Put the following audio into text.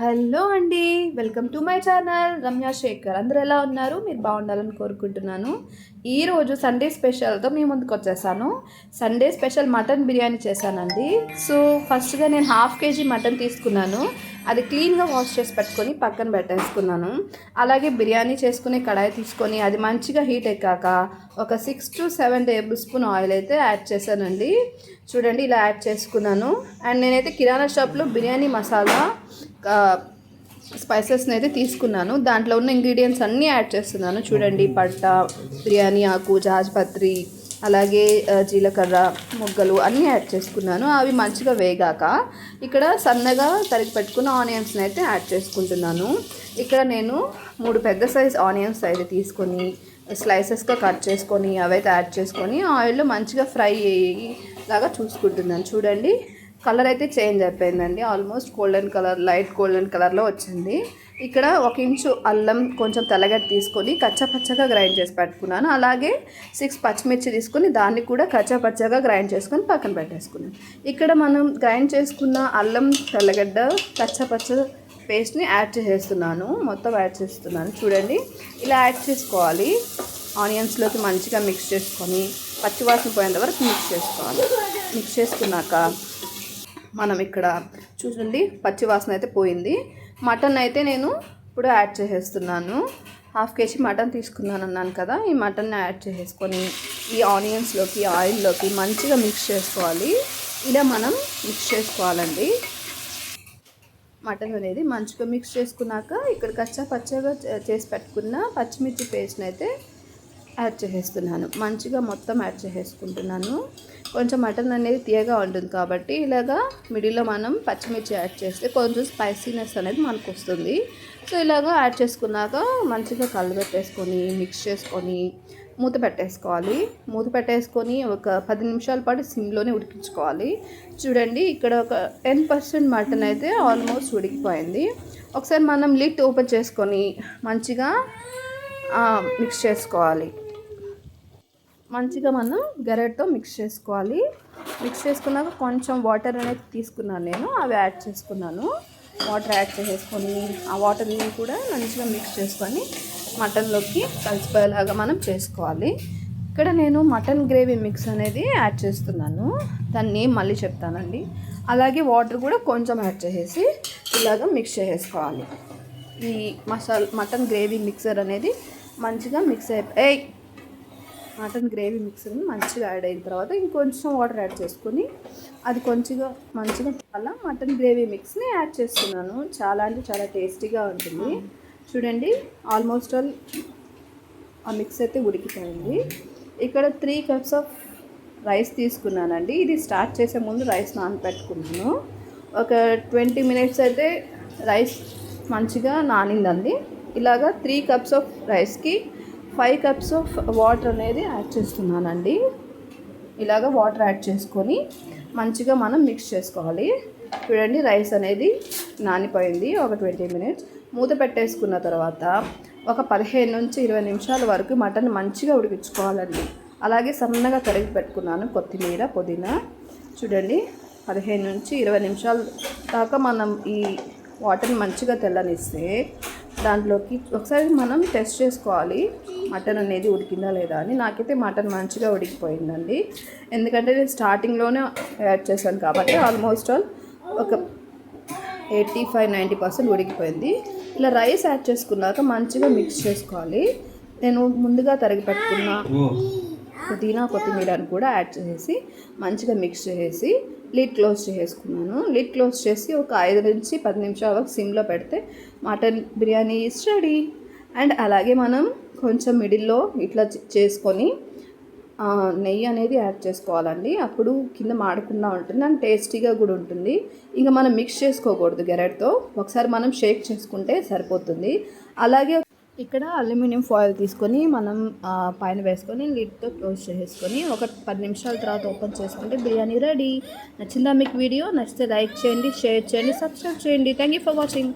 Hello అండి welcome to my channel. Ramya Shekhar. అందరు ఎలా ఉన్నారు? మీరు బాగుండాలని కోరుకుంటున్నాను. ఈరోజు సండే స్పెషల్తో మీ ముందుకు వచ్చేసాను. సండే స్పెషల్ మటన్ బిర్యానీ చేశానండి. సో ఫస్ట్గా నేను హాఫ్ కేజీ మటన్ తీసుకున్నాను. అది క్లీన్గా వాష్ చేసి పెట్టుకొని పక్కన పెట్టేసుకున్నాను. అలాగే బిర్యానీ చేసుకునే కడాయి తీసుకొని అది మంచిగా హీట్ ఎక్కాక ఒక six to seven tablespoon oil అయితే యాడ్ చేశానండి. చూడండి ఇలా యాడ్ చేసుకున్నాను. అండ్ నేనైతే కిరాణా షాప్లో బిర్యానీ మసాలా స్పైసెస్ని అయితే తీసుకున్నాను. దాంట్లో ఉన్న ఇంగ్రీడియంట్స్ అన్నీ యాడ్ చేస్తున్నాను. చూడండి పట్ట బిర్యానీ ఆకు జాజ్పత్రి అలాగే జీలకర్ర మొగ్గలు అన్నీ యాడ్ చేసుకున్నాను. అవి మంచిగా వేగాక ఇక్కడ సన్నగా తరిగి పెట్టుకున్న ఆనియన్స్ని అయితే యాడ్ చేసుకుంటున్నాను. ఇక్కడ నేను మూడు పెద్ద సైజ్ ఆనియన్స్ అయితే తీసుకొని స్లైసెస్గా కట్ చేసుకొని అవైతే యాడ్ చేసుకొని ఆయిల్లో మంచిగా ఫ్రై లాగా చూసుకుంటున్నాను. చూడండి. కలర్ అయితే చేంజ్ అయిపోయిందండి. Almost golden colour light golden కలర్లో వచ్చింది. ఇక్కడ ఒక ఇంచు అల్లం కొంచెం తెల్లగడ్డ తీసుకొని కచ్చపచ్చగా గ్రైండ్ చేసి పెట్టుకున్నాను. అలాగే సిక్స్ పచ్చిమిర్చి తీసుకొని దాన్ని కూడా కచ్చపచ్చగా గ్రైండ్ చేసుకొని పక్కన పెట్టేసుకున్నాను. ఇక్కడ మనం గ్రైండ్ చేసుకున్న అల్లం తెల్లగడ్డ కచ్చపచ్చ పేస్ట్ని యాడ్ చేసేస్తున్నాను. మొత్తం యాడ్ చేస్తున్నాను. చూడండి. ఇలా యాడ్ చేసుకోవాలి. ఆనియన్స్లోకి మంచిగా మిక్స్ చేసుకొని పచ్చివాసన పోయేంత వరకు మిక్స్ చేసుకోవాలి. మిక్స్ చేసుకున్నాక మనం ఇక్కడ చూడండి పచ్చి వాసన అయితే పోయింది. మటన్ అయితే నేను ఇప్పుడు యాడ్ చేసేస్తున్నాను. హాఫ్ కేజీ మటన్ తీసుకున్నాను అన్నాను కదా ఈ మటన్ యాడ్ చేసేసుకొని ఈ ఆనియన్స్లోకి ఆయిల్లోకి మంచిగా మిక్స్ చేసుకోవాలి. ఇలా మనం మిక్స్ చేసుకోవాలండి. మటన్ అనేది మంచిగా మిక్స్ చేసుకున్నాక ఇక్కడ కచ్చా పచ్చగా చేసి పెట్టుకున్న పచ్చిమిర్చి పేస్ట్ని అయితే యాడ్ చేసేస్తున్నాను. మంచిగా మొత్తం యాడ్ చేసేసుకుంటున్నాను. కొంచెం మటన్ అనేది తీయగా ఉంటుంది కాబట్టి ఇలాగా మిడిల్లో మనం పచ్చిమిర్చి యాడ్ చేస్తే కొంచెం స్పైసీనెస్ అనేది మనకు వస్తుంది. సో ఇలాగా యాడ్ చేసుకున్నాక మంచిగా కలబెట్టేసుకొని మిక్స్ చేసుకొని మూత పెట్టేసుకోవాలి. మూత పెట్టేసుకొని ఒక పది నిమిషాల పాటు సిమ్లోనే ఉడికించుకోవాలి. చూడండి ఇక్కడ ఒక టెన్ పర్సెంట్ మటన్ అయితే ఆల్మోస్ట్ ఉడికిపోయింది. ఒకసారి మనం లిట్ ఓపెన్ చేసుకొని మంచిగా మిక్స్ చేసుకోవాలి. మంచిగా మనం గరెట్తో మిక్స్ చేసుకోవాలి. మిక్స్ చేసుకున్నాక కొంచెం వాటర్ అనేది తీసుకున్నాను నేను అవి యాడ్ చేసుకున్నాను. వాటర్ యాడ్ చేసేసుకొని ఆ వాటర్ని కూడా మంచిగా మిక్స్ చేసుకొని మటన్లోకి కలిసిపోయేలాగా మనం చేసుకోవాలి. ఇక్కడ నేను మటన్ గ్రేవీ మిక్స్ అనేది యాడ్ చేస్తున్నాను. దాన్ని మళ్ళీ చెప్తానండి. అలాగే వాటర్ కూడా కొంచెం యాడ్ చేసేసి ఇలాగ మిక్స్ చేసేసుకోవాలి. ఈ మసాలా మటన్ గ్రేవీ మిక్సర్ అనేది మంచిగా మిక్స్ అయిపోయి మటన్ గ్రేవీ మిక్సర్ని మంచిగా యాడ్ అయిన తర్వాత ఇంకొంచెం వాటర్ యాడ్ చేసుకొని అది కొంచెంగా మంచిగా అలా మటన్ గ్రేవీ మిక్స్ని యాడ్ చేస్తున్నాను. చాలా అంటే చాలా టేస్టీగా ఉంటుంది. చూడండి ఆల్మోస్ట్ ఆల్ ఆ మిక్స్ అయితే ఉడికిపోయింది. ఇక్కడ త్రీ కప్స్ ఆఫ్ రైస్ తీసుకున్నానండి. ఇది స్టార్ట్ చేసే ముందు రైస్ నానబెట్టుకున్నాను ఒక ట్వంటీ మినిట్స్ అయితే రైస్ మంచిగా నానిందండి. ఇలాగా త్రీ కప్స్ ఆఫ్ రైస్కి ఫైవ్ కప్స్ ఆఫ్ వాటర్ అనేది యాడ్ చేస్తున్నానండి. ఇలాగ వాటర్ యాడ్ చేసుకొని మంచిగా మనం మిక్స్ చేసుకోవాలి. చూడండి రైస్ అనేది నానిపోయింది. ఒక ట్వంటీ మినిట్స్. మూత పెట్టేసుకున్న తర్వాత ఒక పదిహేను నుంచి ఇరవై నిమిషాల వరకు మటన్ మంచిగా ఉడికించుకోవాలండి. అలాగే సన్నగా కడిగి పెట్టుకున్నాను కొత్తిమీర పుదీనా. చూడండి పదిహేను నుంచి ఇరవై నిమిషాల దాకా మనం ఈ వాటర్ని మంచిగా తెల్లనిస్తే దాంట్లోకి ఒకసారి మనం టెస్ట్ చేసుకోవాలి. మటన్ అనేది ఉడికిందా లేదా అని. నాకైతే మటన్ మంచిగా ఉడికిపోయిందండి. ఎందుకంటే నేను స్టార్టింగ్లోనే యాడ్ చేశాను కాబట్టి ఆల్మోస్ట్ ఆల్ ఒక ఎయిటీ ఫైవ్ నైంటీ పర్సెంట్ ఉడికిపోయింది. ఇలా రైస్ యాడ్ చేసుకున్నాక మంచిగా మిక్స్ చేసుకోవాలి. నేను ముందుగా తరిగి పెట్టుకున్న పుదీనా కొత్తిమీరని కూడా యాడ్ చేసేసి మంచిగా మిక్స్ చేసేసి లిడ్ క్లోజ్ చేసుకున్నాను లిడ్ క్లోజ్ చేసి ఒక ఐదు నుంచి పది నిమిషాల వరకు సిమ్లో పెడితే mutton biryani is ready and అలాగే మనం కొంచెం మిడిల్లో ఇట్లా చేసుకొని నెయ్యి అనేది యాడ్ చేసుకోవాలండి. అప్పుడు కింద మాడకుండా ఉంటుంది అండ్ టేస్టీగా కూడా ఉంటుంది. ఇంకా మనం మిక్స్ చేసుకోకూడదు గెరెట్తో. ఒకసారి మనం షేక్ చేసుకుంటే సరిపోతుంది. అలాగే ఇక్కడ అల్యూమినియం ఫాయిల్ తీసుకొని మనం పైన వేసుకొని లిడ్తో క్లోజ్ చేసుకొని ఒక పది నిమిషాల తర్వాత ఓపెన్ చేసుకుంటే బిర్యానీ రెడీ. నచ్చిందా మీకు వీడియో? నచ్చితే లైక్ చేయండి షేర్ చేయండి సబ్స్క్రైబ్ చేయండి. Thank you for watching.